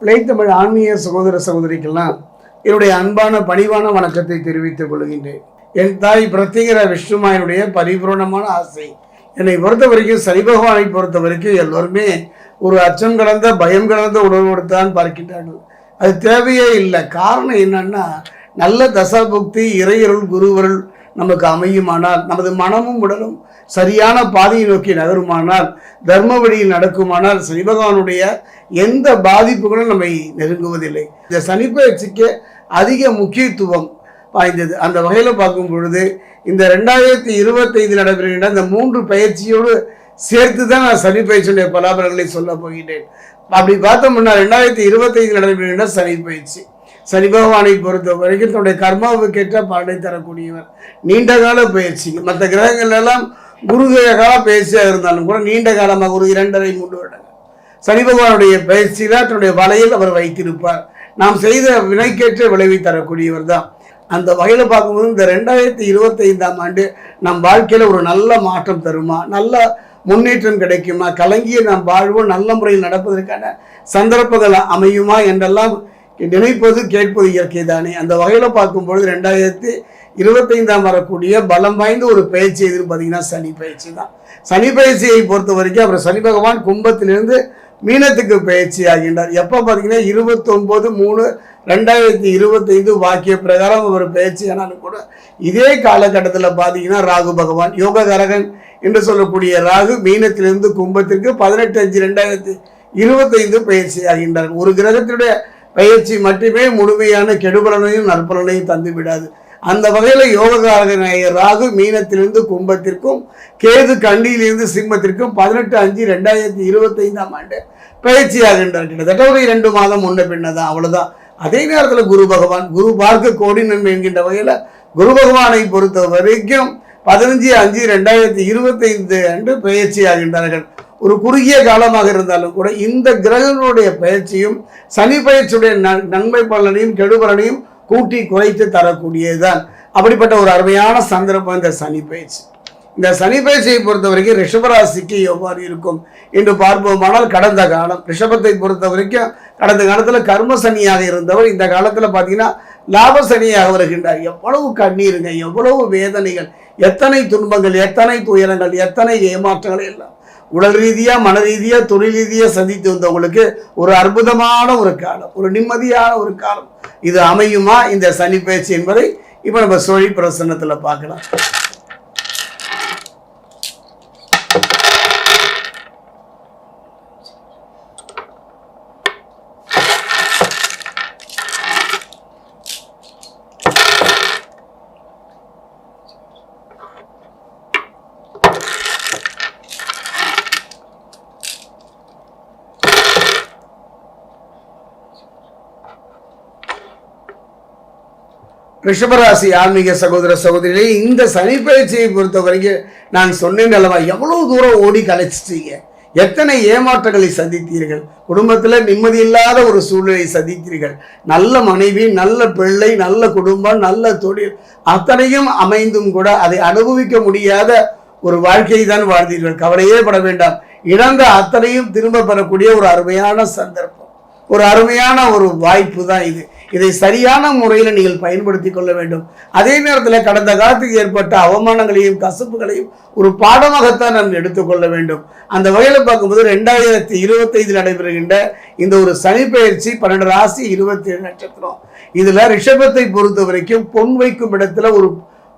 பிழைத்தமிழ் ஆன்மீக சகோதர சகோதரிக்கெல்லாம் என்னுடைய அன்பான பணிவான வணக்கத்தை தெரிவித்துக் கொள்கின்றேன். என் தாய் பிரத்திகர விஷ்ணுமாயனுடைய பரிபூர்ணமான ஆசை. என்னை பொறுத்த வரைக்கும் சனி பகவானை பொறுத்த வரைக்கும் எல்லோருமே ஒரு அச்சம் கலந்த பயம் கலந்த உணர்வோடு தான் பார்க்கின்றார்கள். அது தேவையே இல்லை. காரணம் என்னன்னா நல்ல தசாபுக்தி இறையருள் குருவருள் நமக்கு அமையுமானால் நமது மனமும் உடலும் சரியான பாதையை நோக்கி நகருமானால் தர்ம வழியில் நடக்குமானால் சனி பகவானுடைய எந்த பாதிப்புகளும் நம்மை நெருங்குவதில்லை. இந்த சனி பயிற்சிக்கு அதிக முக்கியத்துவம் வாய்ந்தது. அந்த வகையில் பார்க்கும் பொழுது இந்த ரெண்டாயிரத்தி இருபத்தைந்து நடைபெறுகின்ற இந்த மூன்று பயிற்சியோடு சேர்த்து தான் நான் சனி பயிற்சியுடைய பலாபலங்களை சொல்ல போகின்றேன். அப்படி பார்த்தோம்னா ரெண்டாயிரத்தி இருபத்தைந்து நடைபெறுகின்ற சனி பயிற்சி. சனி பகவானை பொறுத்த வரைக்கும் தன்னுடைய கர்மாவுக்கேற்ற பலனை தரக்கூடியவர். நீண்ட கால பயிற்சி. மற்ற கிரகங்கள் எல்லாம் குருகிர கால பயிற்சியாக இருந்தாலும் கூட நீண்ட காலமாக ஒரு இரண்டரை மூன்று வருடங்கள். சனி பகவானுடைய பயிற்சியில் தன்னுடைய வலையில் அவர் வைத்திருப்பார். நாம் செய்த வினைக்கேற்ற விளைவை தரக்கூடியவர் தான். அந்த வகையில் பார்க்கும்போது இந்த ரெண்டாயிரத்தி இருபத்தைந்தாம் ஆண்டு நம் வாழ்க்கையில் ஒரு நல்ல மாற்றம் தருமா? நல்ல முன்னேற்றம் கிடைக்குமா? கலங்கிய நாம் வாழ்வோம் நல்ல முறையில் நடப்பதற்கான சந்தர்ப்பங்கள் அமையுமா? என்றெல்லாம் நினைப்பது கேட்பது இயற்கை தானே அந்த வகையில் பார்க்கும்பொழுது ரெண்டாயிரத்தி இருபத்தைந்தாம் வரக்கூடிய பலம் வாய்ந்த ஒரு பயிற்சி எதுன்னு பார்த்தீங்கன்னா சனி பயிற்சி தான். சனி பயிற்சியை பொறுத்த வரைக்கும் அப்புறம் சனி பகவான் கும்பத்திலிருந்து மீனத்துக்கு பயிற்சி ஆகின்றார். எப்போ பார்த்தீங்கன்னா இருபத்தொம்போது மூணு ரெண்டாயிரத்தி இருபத்தைந்து வாக்கிய பிரகாரம் ஒரு பயிற்சி ஆனாலும் கூட இதே காலகட்டத்தில் பார்த்தீங்கன்னா ராகு பகவான் யோககரகன் என்று சொல்லக்கூடிய ராகு மீனத்திலிருந்து கும்பத்திற்கு பதினெட்டு அஞ்சு ரெண்டாயிரத்தி இருபத்தைந்து பயிற்சி ஆகின்றார். ஒரு கிரகத்தினுடைய பயிற்சி மட்டுமே முழுமையான கெடுபலனையும் நற்பலனையும் தந்துவிடாது. அந்த வகையில் யோககாரகனாய ராகு மீனத்திலிருந்து கும்பத்திற்கும் கேது கண்டியிலிருந்து சிம்மத்திற்கும் பதினெட்டு அஞ்சு ரெண்டாயிரத்தி இருபத்தைந்தாம் ஆண்டு பயிற்சியாகின்றார் கிட்டத்தட்ட ஒரு இரண்டு மாதம் முன்ன பின்னதான். அவ்வளோதான் அதே நேரத்தில் குரு பகவான் குரு பார்க்க கோடி நன்மை என்கின்ற வகையில் குரு பகவானை பொறுத்த வரைக்கும் பதினஞ்சு அஞ்சு ரெண்டாயிரத்தி இருபத்தைந்து அன்று பயிற்சி ஆகின்றார்கள். ஒரு குறுகிய காலமாக இருந்தாலும் கூட இந்த கிரகங்களுடைய பயிற்சியும் சனி பயிற்சியுடைய நன்- நன்மை பலனையும் கெடுபலனையும் கூட்டி குறைத்து தரக்கூடியதுதான். அப்படிப்பட்ட ஒரு அருமையான சந்தர்ப்பம் இந்த சனி பயிற்சி. இந்த சனி பயிற்சியை பொறுத்த வரைக்கும் ரிஷபராசிக்கு எவ்வாறு இருக்கும் என்று பார்ப்போமானால் கடந்த காலம் ரிஷபத்தை பொறுத்த வரைக்கும் கடந்த காலத்தில் கர்ம சனியாக இருந்தவர் இந்த காலத்தில் பார்த்தீங்கன்னா லாப சனியாக வருகின்றார். எவ்வளவு கண்ணீருங்க எவ்வளவு வேதனைகள் எத்தனை துன்பங்கள் எத்தனை துயரங்கள் எத்தனை ஏமாற்றங்கள் எல்லாம். உடல் ரீதியாக மன ரீதியாக தொழில் ரீதியாக சந்தித்து வந்தவங்களுக்கு ஒரு அற்புதமான ஒரு காலம் ஒரு நிம்மதியான ஒரு காலம். இது அமையுமா? இந்த சனி பயிற்சி என்பதை இப்போ நம்ம சோழி பிரசன்னத்தில் பார்க்கலாம். ரிஷபராசி ஆன்மீக சகோதர சகோதரிகளே இந்த சனி பயிற்சியை பொறுத்த வரைக்கும் நான் சொன்னேன் அல்லவா எவ்வளோ தூரம் ஓடி கலைச்சிட்டீங்க? எத்தனை ஏமாற்றங்களை சந்தித்தீர்கள்? குடும்பத்தில் நிம்மதி இல்லாத ஒரு சூழ்நிலையை சந்தித்தீர்கள். நல்ல மனைவி நல்ல பிள்ளை நல்ல குடும்பம் நல்ல தொழில் அத்தனையும் அமைந்தும் கூட அதை அனுபவிக்க முடியாத ஒரு வாழ்க்கையை தான் வாழ்ந்தீர்கள். கவலையே பட வேண்டாம். இழந்த அத்தனையும் திரும்ப பெறக்கூடிய ஒரு அருமையான சந்தர்ப்பம். ஒரு அருமையான ஒரு வாய்ப்பு தான் இது. இதை சரியான முறையில் நீங்கள் பயன்படுத்தி கொள்ள வேண்டும். அதே நேரத்தில் கடந்த காலத்துக்கு ஏற்பட்ட அவமானங்களையும் கசப்புகளையும் ஒரு பாடமாகத்தான் நாம் எடுத்துக்கொள்ள வேண்டும். அந்த வகையில் பார்க்கும்போது ரெண்டாயிரத்தி இருபத்தைந்தில் நடைபெறுகின்ற இந்த ஒரு சனி பயிற்சி பன்னெண்டு ராசி இருபத்தி ஏழு நட்சத்திரம். இதில் ரிஷபத்தை பொறுத்த வரைக்கும் பொன் வைக்கும் இடத்துல ஒரு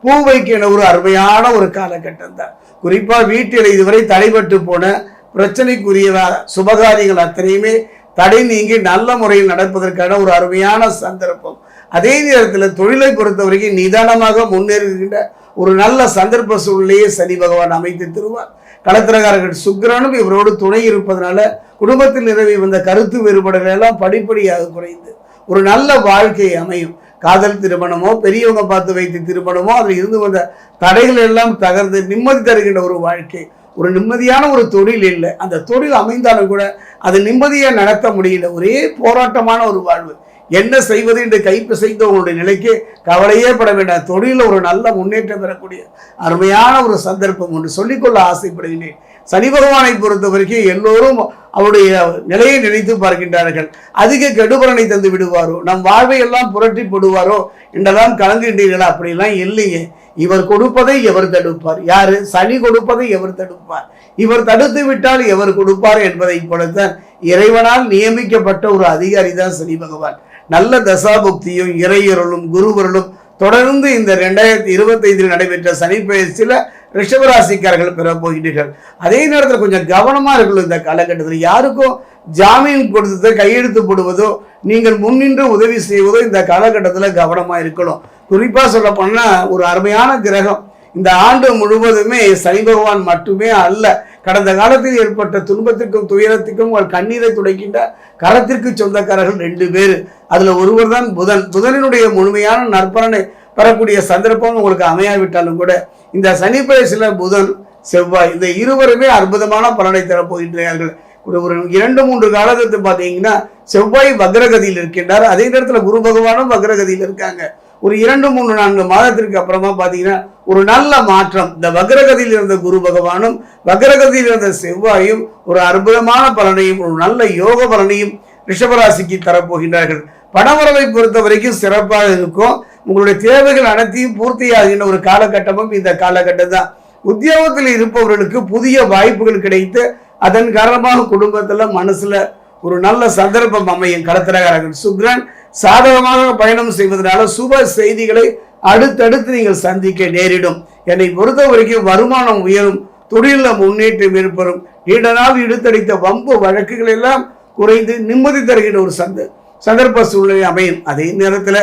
பூ வைக்கிற ஒரு அருமையான ஒரு காலகட்டம் தான். குறிப்பாக வீட்டில் இதுவரை தடைபட்டு போன பிரச்சனைக்குரிய சுபகாரியங்கள் அத்தனையுமே தடை நீங்கி நல்ல முறையில் நடப்பதற்கான ஒரு அருமையான சந்தர்ப்பம். அதே நேரத்தில் தொழிலை பொறுத்த வரைக்கும் நிதானமாக முன்னேறுகின்ற ஒரு நல்ல சந்தர்ப்ப சூழ்நிலையை சனி பகவான் அமைத்து தருவார். களத்திரகாரர்கள் சுக்கிரனும் இவரோடு துணை இருப்பதனால குடும்பத்தில் நிலவி வந்த கருத்து வேறுபாடுகள் எல்லாம் படிப்படியாக குறைந்து ஒரு நல்ல வாழ்க்கை அமையும். காதல் திருமணமோ பெரியவங்க பார்த்து வைத்த திருமணமோ அதில் இருந்து வந்த தடைகள் எல்லாம் தகர்ந்து நிம்மதி தருகின்ற ஒரு வாழ்க்கை. ஒரு நிம்மதியான ஒரு தொழில் இல்லை. அந்த தொழில் அமைந்தாலும் கூட அது நிம்மதியை நடத்த முடியல. ஒரே போராட்டமான ஒரு வாழ்வு. என்ன செய்வது என்று கைப்பிசைந்தவங்களுடைய நிலைக்கு கவலையே பட வேண்டாம். தொழிலில் ஒரு நல்ல முன்னேற்றம் பெறக்கூடிய அருமையான ஒரு சந்தர்ப்பம் ஒன்று சொல்லிக்கொள்ள ஆசைப்படுகிறேன். சனி பகவானை பொறுத்த வரைக்கும் எல்லோரும் அவருடைய நிலையை நினைத்து பார்க்கின்றார்கள். அதிக கெடுபலனை தந்து விடுவாரோ? நம் வாழ்வை எல்லாம் புரட்டி போடுவாரோ? என்றெல்லாம் கலங்குகின்றீர்களா? அப்படிலாம் இல்லையே. இவர் கொடுப்பதை எவர் தடுப்பார்? யாரு? சனி கொடுப்பதை எவர் தடுப்பார்? இவர் தடுத்து விட்டால் எவர் கொடுப்பார் என்பதை போலத்தான் இறைவனால் நியமிக்கப்பட்ட ஒரு அதிகாரி தான் சனி பகவான். நல்ல தசாபுக்தியும் இறையருளும் குருவருளும் தொடர்ந்து இந்த ரெண்டாயிரத்தி இருபத்தைந்தில் நடைபெற்ற சனி பயிற்சியில் ரிஷபராசிக்காரர்கள் பெற போகிறீர்கள். அதே நேரத்தில் கொஞ்சம் கவனமாக இருக்கணும் இந்த காலகட்டத்தில். யாருக்கும் ஜாமீன் கொடுத்தது கையெழுத்து போடுவதோ நீங்கள் முன்னின்று உதவி செய்வதோ இந்த காலகட்டத்தில் கவனமாக இருக்கணும். குறிப்பாக சொல்ல போனால் ஒரு அருமையான கிரகம். இந்த ஆண்டு முழுவதுமே சனி பகவான் மட்டுமே அல்ல. கடந்த காலத்தில் ஏற்பட்ட துன்பத்திற்கும் துயரத்திற்கும் உங்கள் கண்ணீரை துடைக்கின்ற கரத்திற்கு சொந்தக்காரர்கள் ரெண்டு பேர். அதில் ஒருவர் தான் புதன். புதனினுடைய முழுமையான நற்பலனை பெறக்கூடிய சந்தர்ப்பம் உங்களுக்கு அமையாவிட்டாலும் கூட இந்த சனி பயிற்சியில் புதன் செவ்வாய் இந்த இருவருமே அற்புதமான பலனை தரப்போகின்றார்கள் ஒரு ஒரு இரண்டு மூன்று காலகட்டத்தை பார்த்தீங்கன்னா செவ்வாய் வக்ரகதியில் இருக்கின்றார். அதே நேரத்தில் குரு பகவானும் வக்ரகதியில் இருக்காங்க. ஒரு இரண்டு மூணு நான்கு மாதத்திற்கு அப்புறமா பார்த்தீங்கன்னா ஒரு நல்ல மாற்றம். இந்த வக்ரகதியில் இருந்த குரு பகவானும் வக்ரகதியில் இருந்த செவ்வாயும் ஒரு அற்புதமான பலனையும் ஒரு நல்ல யோக பலனையும் ரிஷபராசிக்கு தரப்போகின்றார்கள். பணவரவை பொறுத்த வரைக்கும் சிறப்பாக இருக்கும். உங்களுடைய தேவைகள் அனைத்தையும் பூர்த்தியாகின்ற ஒரு காலகட்டமும் இந்த காலகட்டம் தான். உத்தியோகத்தில் இருப்பவர்களுக்கு புதிய வாய்ப்புகள் கிடைத்து அதன் காரணமாக குடும்பத்தில் மனசில் ஒரு நல்ல சந்தர்ப்பம் அமையும். கடத்திரகாரர்கள் சுக்ரன் சாதகமாக பயணம் செய்வதனால சுப செய்திகளை அடுத்தடுத்து நீங்கள் சந்திக்க நேரிடும். என்னை பொறுத்த வரைக்கும் வருமானம் உயரும் தொழிலில் முன்னேற்றம் ஏற்படும். நீண்ட நாள் இழுத்தடித்த வம்பு வழக்குகள் எல்லாம் குறைந்து நிம்மதி தருகின்ற ஒரு சந்த சந்தர்ப்ப சூழ்நிலை அமையும். அதே நேரத்தில்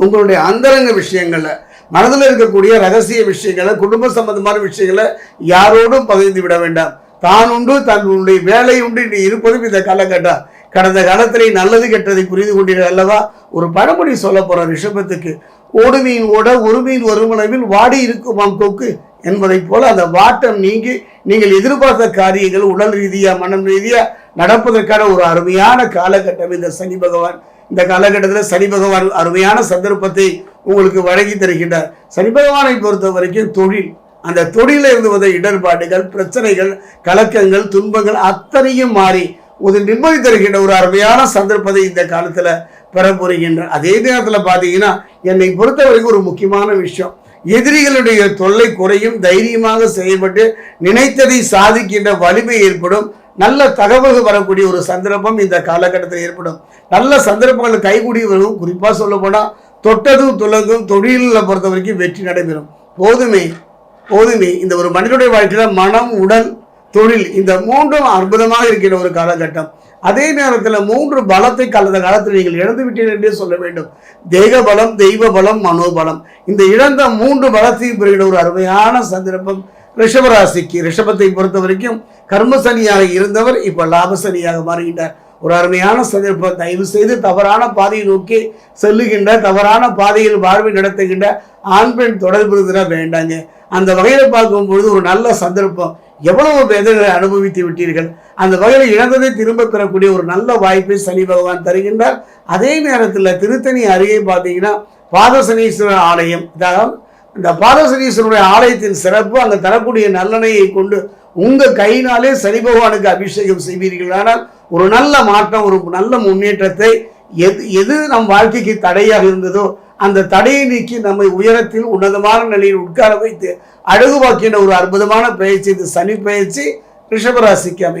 உங்களுடைய அந்தரங்க விஷயங்களில் மனதில் இருக்கக்கூடிய ரகசிய விஷயங்களை குடும்ப சம்பந்தமான விஷயங்களை யாரோடும் பகிர்ந்து விட வேண்டாம். தான் உண்டு தன்னுடைய வேலை உண்டு நீ இருப்பதும் இந்த காலகட்டம் கடந்த காலத்திலே நல்லது கெட்டதை புரிந்து கொண்டீர்கள் அல்லவா? ஒரு பழமொழி சொல்ல போற ரிஷபத்துக்கு ஓடுமீன் ஓட ஒரு மீன் ஒருமளவில் வாடி இருக்குமாம் கொக்கு? என்பதைப் போல அந்த வாட்டம் நீங்கி நீங்கள் எதிர்பார்த்த காரியங்கள் உடல் ரீதியாக மனம் ரீதியா நடப்பதற்கான ஒரு அருமையான காலகட்டம் இந்த சனி பகவான் இந்த காலகட்டத்தில் சனி பகவான் அருமையான சந்தர்ப்பத்தை உங்களுக்கு வழங்கி தருகின்றார் சனி பகவானை பொறுத்த வரைக்கும் தொழில் அந்த தொழிலில் இருந்து வந்த இடர்பாடுகள் பிரச்சனைகள் கலக்கங்கள் துன்பங்கள் அத்தனையும் மாறி ஒரு நிம்மதி தருகின்ற ஒரு அருமையான சந்தர்ப்பத்தை இந்த காலத்தில் பெற போறீங்க அதே நேரத்தில் பார்த்தீங்கன்னா என்னை பொறுத்த வரைக்கும் ஒரு முக்கியமான விஷயம். எதிரிகளுடைய தொல்லை குறையும் தைரியமாக செயல்பட்டு நினைத்ததை சாதிக்கின்ற வலிமை ஏற்படும். நல்ல தகவல் வரக்கூடிய ஒரு சந்தர்ப்பம் இந்த காலகட்டத்தில் ஏற்படும். நல்ல சந்தர்ப்பங்கள் கைகூடி வரும் குறிப்பாக சொல்ல தொட்டதும் துலங்கும் தொழிலில் பொறுத்த வரைக்கும் வெற்றி நடைபெறும். போதுமே போதுமே இந்த ஒரு மனிதனுடைய வாழ்க்கையில் மனம் உடல் தொழில் இந்த மூன்றும் அற்புதமாக இருக்கிற ஒரு காலகட்டம். அதே நேரத்தில் மூன்று பலத்தை கலந்த காலத்தில் நீங்கள் இழந்து விட்டீர்கள் என்றே சொல்ல வேண்டும். தேக பலம் தெய்வ பலம் மனோபலம். இந்த இழந்த மூன்று பலத்தையும் பெறுகிற ஒரு அருமையான சந்தர்ப்பம் ரிஷபராசிக்கு ரிஷபத்தை பொறுத்த வரைக்கும் கர்மசனியாக இருந்தவர் இப்போ லாபசனியாக மாறுகின்றார். ஒரு அருமையான சந்தர்ப்பம் தயவு செய்து தவறான பாதையை நோக்கி செல்லுகின்ற தவறான பாதையில் வாழ்வை நடத்துகின்ற ஆண் பெண் தொடர்பு வேண்டாங்க. அந்த வகையில் பார்க்கும் பொழுது ஒரு நல்ல சந்தர்ப்பம். எவ்வளவு வேதனை அனுபவித்து விட்டீர்கள். அந்த வகையில் இழந்ததை திரும்ப பெறக்கூடிய ஒரு நல்ல வாய்ப்பை சனி பகவான் தருகின்றார். அதே நேரத்தில் திருத்தணி அருகே பார்த்தீங்கன்னா பாதசனீஸ்வரர் ஆலயம். இதாக இந்த பாதசனீஸ்வரனுடைய ஆலயத்தின் சிறப்பு அங்கே தரக்கூடிய நல்லெண்ணெயை கொண்டு உங்கள் கையினாலே சனி பகவானுக்கு அபிஷேகம் செய்வீர்கள். ஆனால் ஒரு நல்ல மாற்றம் ஒரு நல்ல முன்னேற்றத்தை எது எது நம் வாழ்க்கைக்கு தடையாக இருந்ததோ அந்த தடையை நீக்கி நம்மை உயரத்தில் உன்னதமான நிலையில் உட்கார வைத்து அழகுவாக்கின ஒரு அற்புதமான பயிற்சி இந்த சனி பயிற்சி ரிஷபராசிக்கு அமை